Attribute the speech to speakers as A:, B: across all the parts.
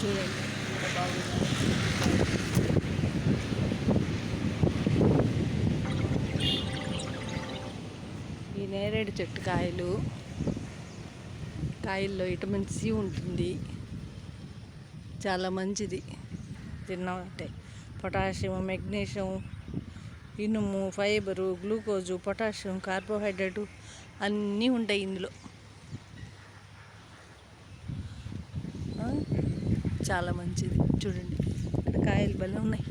A: చూడండి ఎంత బాగుందో ఈ నేరేడు చెట్టు కాయలు కాయల్లో విటమిన్ సి ఉంటుంది. చాలా మంచిది. తిన్నామంటే పొటాషియం మెగ్నీషియం ఇనుము ఫైబరు గ్లూకోజు పొటాషియం కార్బోహైడ్రేటు అన్నీ ఉంటాయి ఇందులో. చాలా మంచిది. చూడండి ఇక్కడ కాయలు బలం ఉన్నాయి.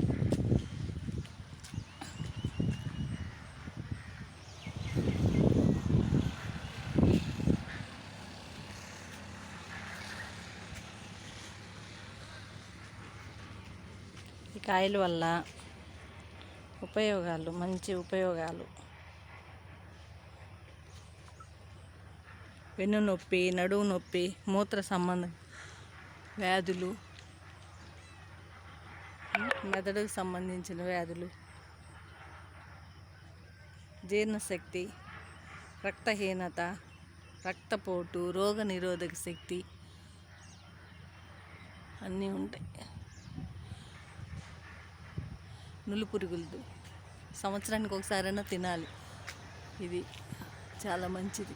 A: ఈ కాయల వల్ల ఉపయోగాలు మంచి ఉపయోగాలు. వెన్ను నొప్పి నడుము నొప్పి మూత్ర సంబంధం వ్యాధులు. మెదడుకు సంబంధించిన వ్యాధులు. జీర్ణశక్తి రక్తహీనత రక్తపోటు రోగ నిరోధక శక్తి అన్నీ ఉంటాయి. నులు పురుగులతో సంవత్సరానికి ఒకసారైనా తినాలి. ఇది చాలా మంచిది.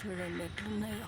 A: చూడండి ఎట్లున్నాయో.